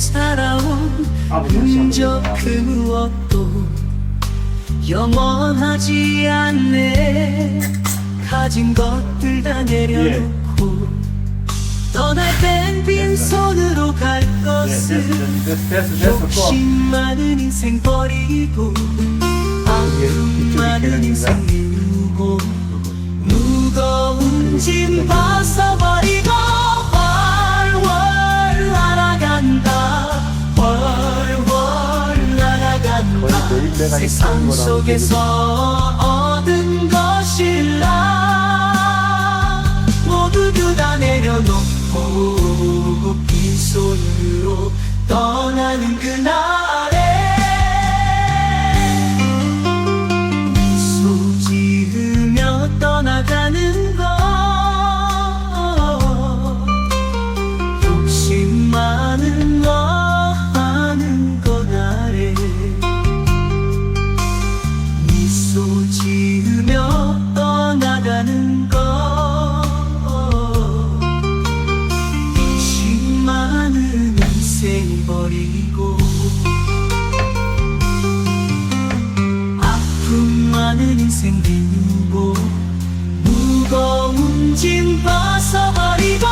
살아온 흔적 그 무엇도 영원하지 않네. 가진 것들 다 내려놓고 떠날 땐 빈손으로 갈 것을 됐어 됐어 욕심 많은 인생 버리고 아픔 많은 인생 밀고 무거운 세상 속에서 얻은 것일라. 모두 다 내려놓고 빈손으로 떠나는 그날 버리고 아픔 많은 인생 비우고 무거운 짐 벗어버리고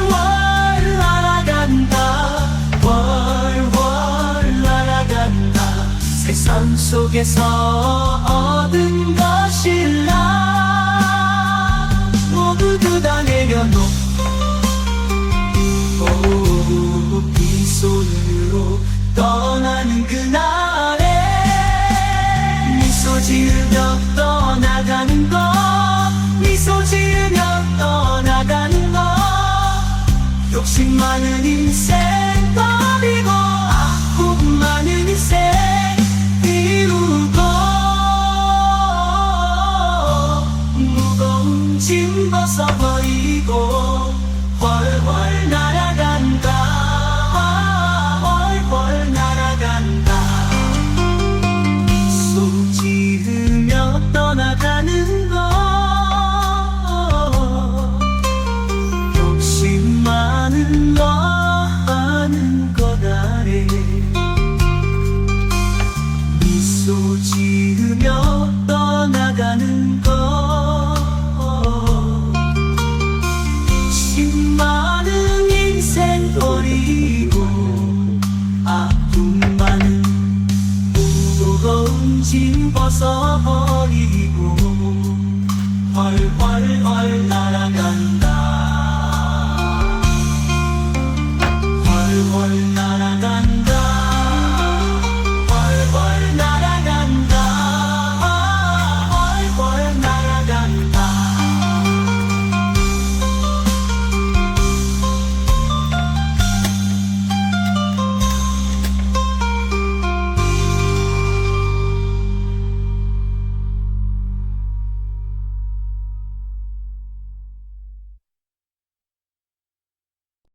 월월 날아간다 월월 날아간다. 세상 속에서 얻은 것일라 욕심 많은 인생 짐 벗어버리고 헐헐헐 날